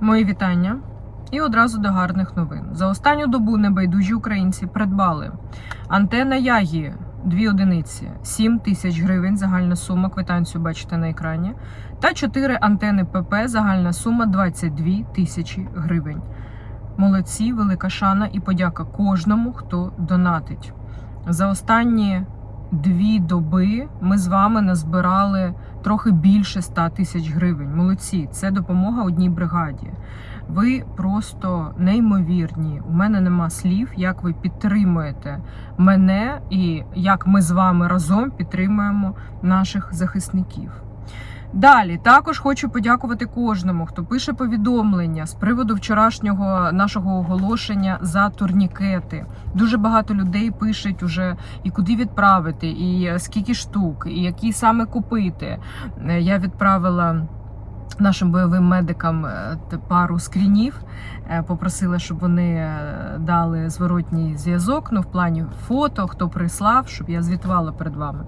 Мої вітання. І одразу до гарних новин. За останню добу небайдужі українці придбали антена Ягі 2 одиниці 7 тисяч гривень, загальна сума, квитанцію бачите на екрані. Та 4 антени ПП, загальна сума 22 тисячі гривень. Молодці, велика шана і подяка кожному, хто донатить. За останні дві доби ми з вами назбирали трохи більше 100 тисяч гривень. Молодці, це допомога одній бригаді. Ви просто неймовірні. У мене нема слів, як ви підтримуєте мене і як ми з вами разом підтримуємо наших захисників. Далі також хочу подякувати кожному, хто пише повідомлення з приводу вчорашнього нашого оголошення за турнікети. Дуже багато людей пишуть уже і куди відправити, і скільки штук, і які саме купити. Е, Я відправила. Нашим бойовим медикам е, пару скрінів е, попросила, щоб вони дали зворотній зв'язок. Ну, в плані фото, хто прислав, щоб я звітувала перед вами.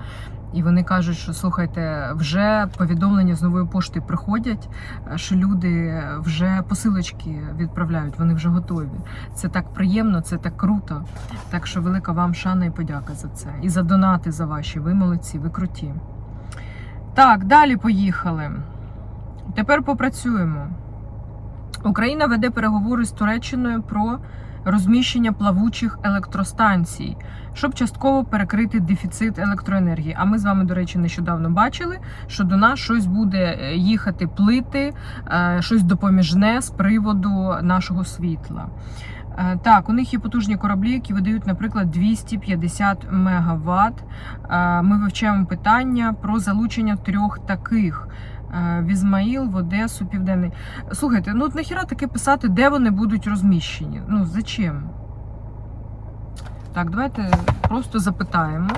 І вони кажуть, що слухайте, вже повідомлення з нової пошти приходять, що люди вже посилочки відправляють, вони вже готові. Це так приємно, це так круто. Так що велика вам шана і подяка за це. І за донати за ваші. Ви молодці, ви круті. Так, далі поїхали. Тепер попрацюємо. Україна веде переговори з Туреччиною про розміщення плавучих електростанцій, щоб частково перекрити дефіцит електроенергії. А ми з вами, до речі, нещодавно бачили, що до нас щось буде е, їхати плити, е, щось допоміжне з приводу нашого світла. Е, Так, у них є потужні кораблі, які видають, наприклад, 250 мегаватт. Ми вивчаємо питання про залучення трьох таких. Е, В Ізмаїл, в Одесу, Південний. Слухайте, ну от нахіра таке писати, де вони будуть розміщені? Ну, зачем? Так, давайте просто запитаємо,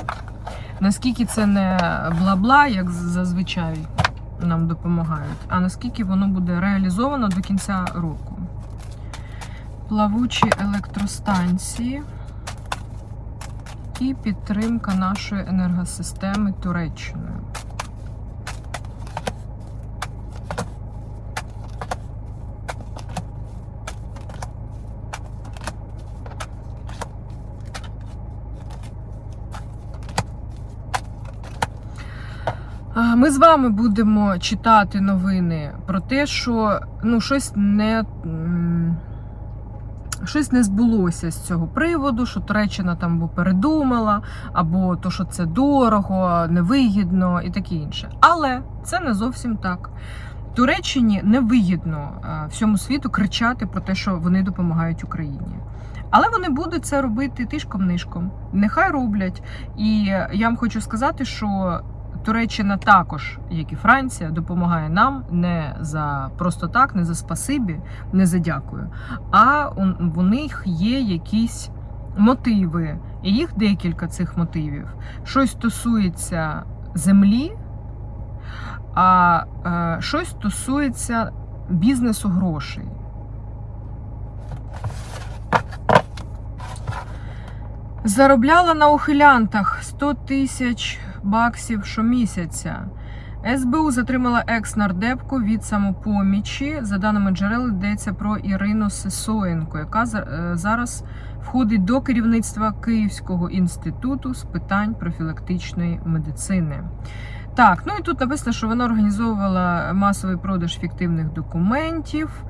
наскільки це не бла-бла, як зазвичай нам допомагають, а наскільки воно буде реалізовано до кінця року. Плавучі електростанції і підтримка нашої енергосистеми Туреччиною. А, Ми з вами будемо читати новини про те, що ну, щось не. Щось не збулося з цього приводу, що Туреччина там або передумала, або то, що це дорого, невигідно і таке інше. Але це не зовсім так. Туреччині невигідно е, всьому світу кричати про те, що вони допомагають Україні. Але вони будуть це робити тишком-нишком. Нехай роблять. І я вам хочу сказати, що Туреччина також, як і Франція, допомагає нам не за просто так, не за спасибі, не за дякую. А в них є якісь мотиви, і їх декілька цих мотивів. Щось стосується землі, а е, щось стосується бізнесу грошей. Заробляла на ухилянтах 100 тисяч баксів щомісяця. СБУ затримала екс-нардепку від самопомічі. За даними джерел, йдеться про Ірину Сисоєнко, яка е, зараз входить до керівництва Київського інституту з питань профілактичної медицини. Так, ну і тут написано, що вона організовувала масовий продаж фіктивних документів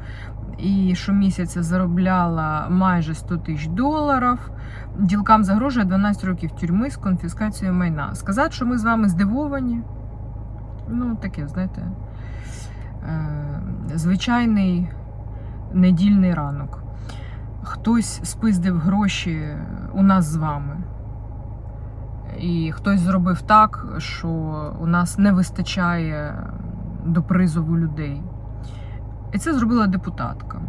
і щомісяця заробляла майже 100 тисяч доларів. Ділкам загрожує 12 років тюрми з конфіскацією майна. Сказати, що ми з вами здивовані. Ну, таке, знаєте, е, звичайний недільний ранок. Хтось спиздив гроші у нас з вами. І хтось зробив так, що у нас не вистачає до призову людей. І це зробила депутатка.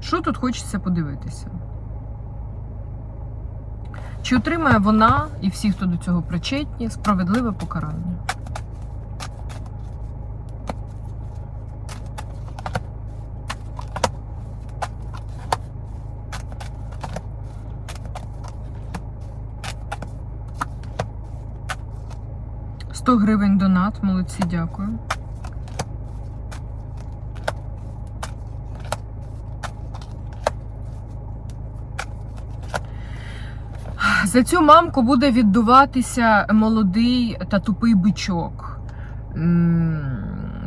Що тут хочеться подивитися? Чи отримає вона і всі, хто до цього причетні, справедливе покарання? Сто гривень донат, молодці, дякую. За цю мамку буде віддуватися молодий та тупий бичок,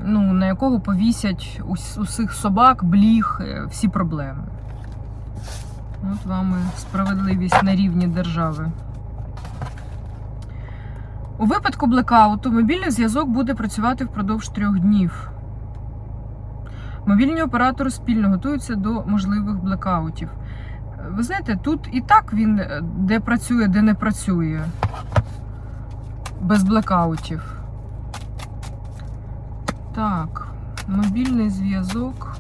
ну, на якого повісять усіх собак, бліг, е, всі проблеми. От вам і справедливість на рівні держави. У випадку блекауту мобільний зв'язок буде працювати впродовж трьох днів. Мобільні оператори спільно готуються до можливих блекаутів. Ви знаєте, тут і так він е, де працює, де не працює. Без блекаутів. Так, мобільний зв'язок.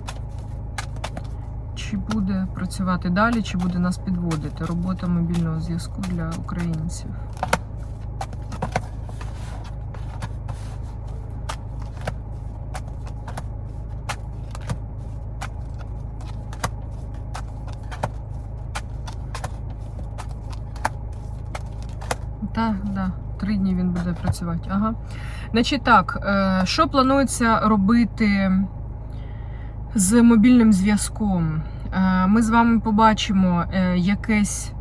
Чи буде працювати далі, чи буде нас підводити? Робота мобільного зв'язку для українців. Так, да, три дні він буде працювати. Ага. Значить так, е, що планується робити з мобільним зв'язком? Е, Ми з вами побачимо е, якесь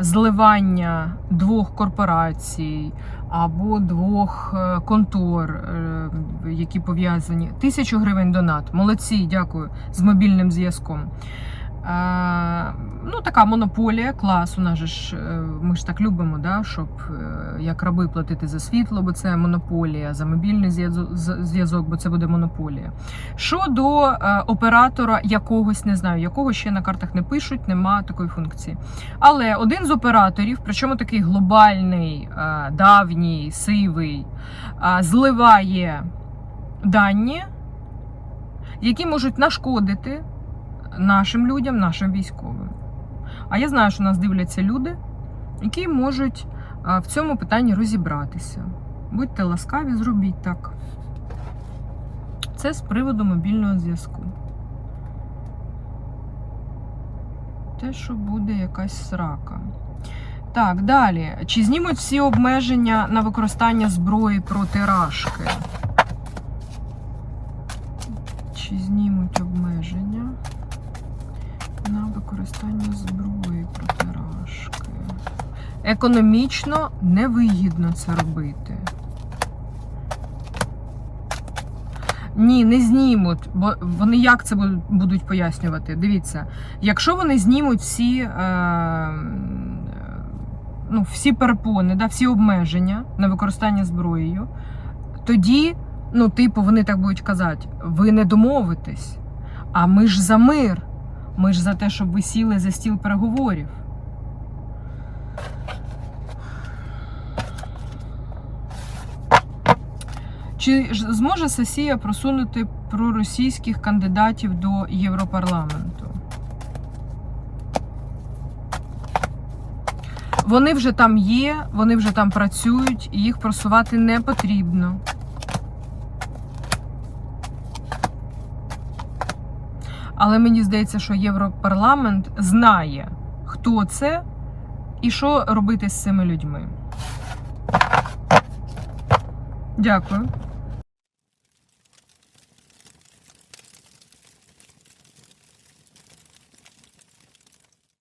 зливання двох корпорацій або двох контор, які пов'язані. Тисячу гривень донат. Молодці, дякую, з мобільним зв'язком. Ну, така монополія, клас. У нас же ж е, ми ж так любимо, да, щоб е, як раби платити за світло, бо це монополія, за мобільний зв'язок- бо це буде монополія. Щодо е, оператора якогось, не знаю, якого ще на картах не пишуть, нема такої функції. Але один з операторів, причому такий глобальний, давній, сивий, зливає дані, які можуть нашкодити нашим людям, нашим військовим. А я знаю, що нас дивляться люди, які можуть в цьому питанні розібратися. Будьте ласкаві, зробіть так. Це з приводу мобільного зв'язку. Те, що буде якась срака. Так, далі. Чи знімуть всі обмеження на використання зброї проти рашки? Чи знімуть обмеження на використання зброї проти рашки? Економічно невигідно це робити. Ні, не знімуть, бо вони як це будуть- пояснювати? Дивіться, якщо вони знімуть всі, е, ну, всі перепони, да, всі обмеження на використання зброєю, тоді, ну, типу, вони так будуть казати, ви не домовитесь. А ми ж за мир. Ми ж за те, щоб ви сіли за стіл переговорів. Чи зможе Сесія просунути проросійських кандидатів до Європарламенту? Вони вже там є, вони вже там працюють, і їх просувати не потрібно. Але мені здається, що Європарламент знає, хто це і що робити з цими людьми. Дякую.